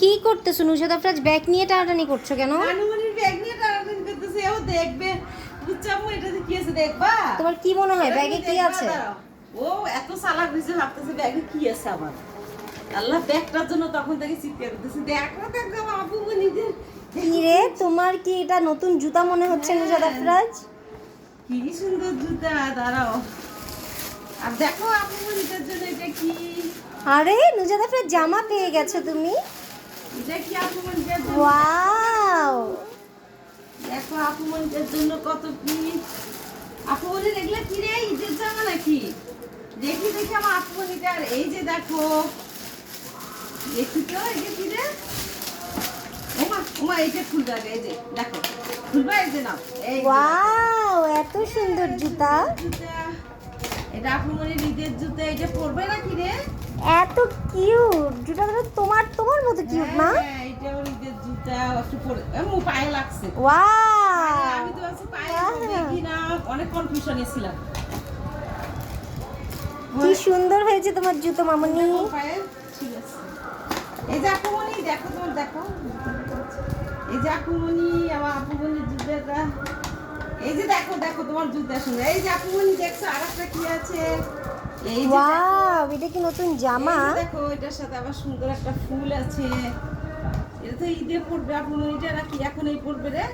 কি করতেছো? নুসাদ আফরাজ ব্যাগ নিয়ে টানাটানি করছ কেন? আনুমানিক ব্যাগ নিয়ে টানাটানি করতেছে ও দেখবে। এটাতে কি আছে দেখবা? তোমার কি মনে হয় ব্যাগে কি আছে? ও এত চালাক হয়েছে ভাবতেছে ব্যাগে কি আছে আমার আল্লাহ ব্যাগটার জন্য তখন থেকে চিৎকার করতেছে। দেখো দেখো আপু নিজের। কি রে তোমার কি এটা নতুন জুতা মনে হচ্ছে নুসাদ আফরাজ? কি সুন্দর জুতা দাঁড়াও। আর দেখো আপু নিজের জন্য এটা কি? আরে নুসাদ আফরাজ জামা পেয়ে গেছো তুমি? ওয়াও। দেখো আপু জন্য কত কি আপু দেখলে কি রে ঈদের জামা নাকি? দেখি দেখি আমার এই যে দেখো দেখি তো এই যে কি রে? ওমা ওমা এই যে খুলবা এই যে দেখো খুলবা এই যে নাও এই ওয়াও এত সুন্দর জুতা। জুতা। এটা আপু মনির ঈদের জুতা এটা পরবে এত কিউট জুতাটা তোমার তোমার মতো কিউট না? হ্যাঁ, এটা ওর ঈদের জুতা একটু পরে এমন পায়ে লাগছে। ওয়াও আমি তো আছি পায়ে হবে কি না অনেক কনফিউশনে ছিলাম। কি সুন্দর হয়েছে তোমার জুতো মামনি। পায়ে, ঠিক আছে। এই যে আপুমনি দেখো তোমার দেখো। এই যে আপুমনি আমার আপুমনির জুতাটা। এই যে দেখো দেখো তোমার জুতার সঙ্গে। এই যে আপুমনি দেখছ আর একটা কি আছে? এই ওয়াও এটা কি নতুন জামা? দেখো এটার সাথে আবার সুন্দর একটা ফুল আছে। এটা তো ঈদে পড়বে আপুমনিটা নাকি এখন এই পড়বে রে?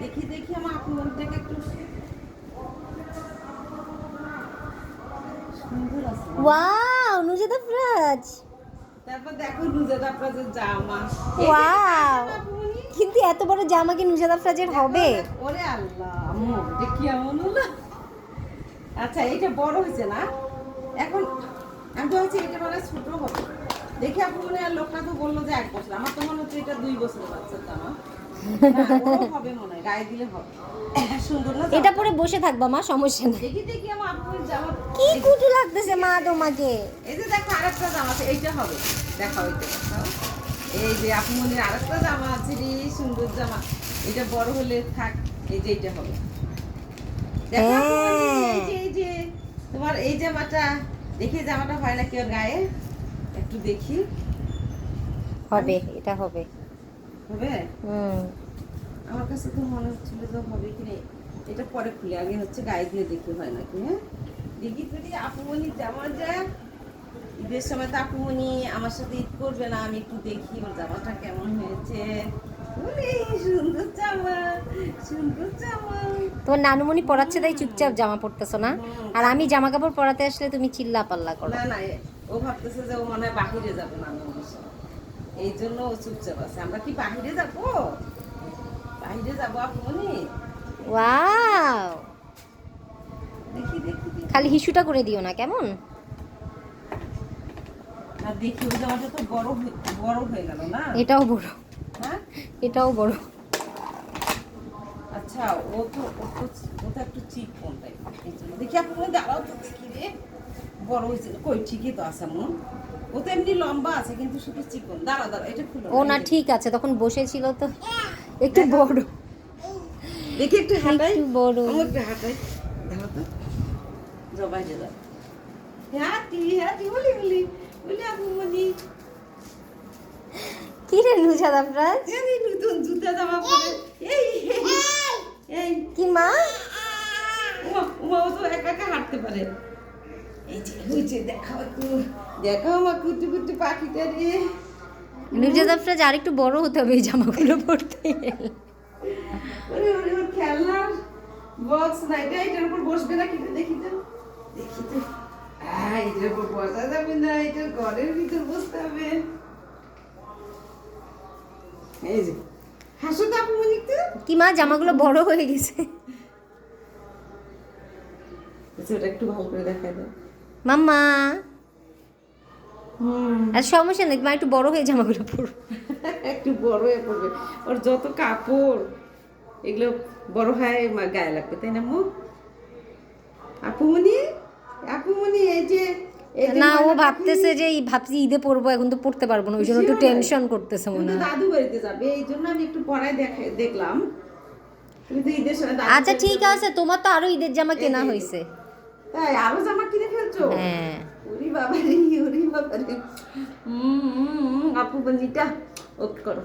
দেখি দেখি আমার আপুমনিটাকে একটু সুন্দর আছে। ওয়াও নুজাদ আফরাজ তারপর দেখো নুজাদ আপনাদের জামা! আপুমনি কিন্তু এত বড় জামা কি নুজাদ আফরাজের হবে? ওরে আল্লাহ আম্মু দেখি এমন হলো? আচ্ছা এটা বড় হয়েছে না? এখন আমি তো ভাবছি এটা মানে ছোট হবে। দেখি আপু মনে হয় লোকটা তো বলল যে এক বছর। আমার তো মনে হচ্ছে এটা দুই বছর হবে মনে হয় গায়ে দিলে হবে। সুন্দর না এটা পরে বসে থাকবা মা সমস্যা নেই। দেখি দেখি আমার আপুর জামা কি কুটু লাগতেছে মা তোমাকে? এই যে দেখো আরেকটা জামা আছে এইটা হবে। দেখাও এইটা দেখাও। এই যে আপু মনির আরেকটা জামা আছে রে সুন্দর জামা। এটা বড় হলে থাক এই যে এইটা হবে। দেখো মনি, এই যে তোমার এই জামাটা দেখি জামাটা হয় নাকি ওর গায়ে? একটু দেখি। হবে এটা হবে। হবে? হুম। আমার কাছে তো মনে হচ্ছিল যে হবে কি না এটা পরে খুলে আগে হচ্ছে গায়ে দিয়ে দেখি হয় নাকি হ্যাঁ? দেখি যদি আপুমনি জামা যায় ঈদের সময় তো আপুমনি আমার সাথে ঈদ করবে না আমি একটু দেখি ওর জামাটা কেমন হয়েছে। সুন্দর জামা সুন্দর জামা। তোমার নানুমণি পড়াচ্ছে তাই চুপচাপ জামা পরতেছো না? আর আমি জামা কাপড় পরাতে আসলে তুমি চিল্লা পাল্লা করো। না না ও ভাবতেছে যে ও মনে হয় বাহিরে যাবে এই জন্য ও চুপচাপ আছে। আমরা কি বাহিরে যাব? বাহিরে যাব আপুমনি ওয়াও! দেখি দেখি দেখি। খালি হিসুটা করে দিও না কেমন? আর দেখি ওই জামাটা তো বড় বড় হয়ে গেল না? এটাও বড়। হ্যাঁ? এটাও বড়। আচ্ছা ও তো ও তো ও তো একটু চিপ কোন টাইপ দেখি আপনি দাঁড়াও তো দেখি রে। বড় হয়েছে। কই ঠিকই তো আছে মন। ও তো এমনি লম্বা আছে কিন্তু শুধু চিকন দাঁড়াও দাঁড়াও এটা খুলো। ও না ঠিক আছে তখন বসেছিল তো। একটু বড়। দেখি একটু হাঁটাই। একটু বড়। আমার একটু হাঁটাই। দাঁড়াও তো। বাইরে যাও। হাঁটি হাঁটি বলি বলি বলি আপু বলি কি রে নুজাদ এই নতুন জুতা জামা পরে। এই এই, কি মা? উমা উমা ও তো একা একা হাঁটতে পারে। এই যে হয়েছে দেখাও একটু দেখাও আমার কুটু কুটু পাখিটা রে। নুজাদ আফরাজ আর একটু বড় হতে হবে এই জামাগুলো পরতে। ওরে ওরে ওর খেলনার বক্স না এটা এটার উপর বসবে না কিন্তু দেখি তো। দেখি তো। এটার উপর বসা যাবে না এটা ঘরের ভিতর বসতে হবে। এই যে হাসো তো আপু মনিক তো কি মা জামাগুলো বড় হয়ে গেছে। আচ্ছা, ওটা একটু ভালো করে দেখাই দাও। মাম্মা। আর সমস্যা নেই মা একটু বড় হয়ে জামাগুলো পরো একটু বড় হয়ে পড়বে ওর যত কাপড় এগুলো বড় হয় মা- গায়ে লাগবে তাই না মু? আপুমনি? আপুমনি এই যে না ও ভাবতেছে যে এই ভাবছি ঈদে পরবো এখন তো পড়তে পারব না ওই জন্য একটু টেনশন করতেছে মনে হয়। দাদু বাড়িতে যাবে এই জন্য আমি একটু পড়ায় দেখলাম। আচ্ছা ঠিক আছে তোমার তো আরও ঈদের জামা কেনা হয়েছে। তাই আরও জামা কিনে ফেলছো? হ্যাঁ। ওরি বাবা রে ওরি বাবা রে হুম, আপু বনিটা ওকে করো।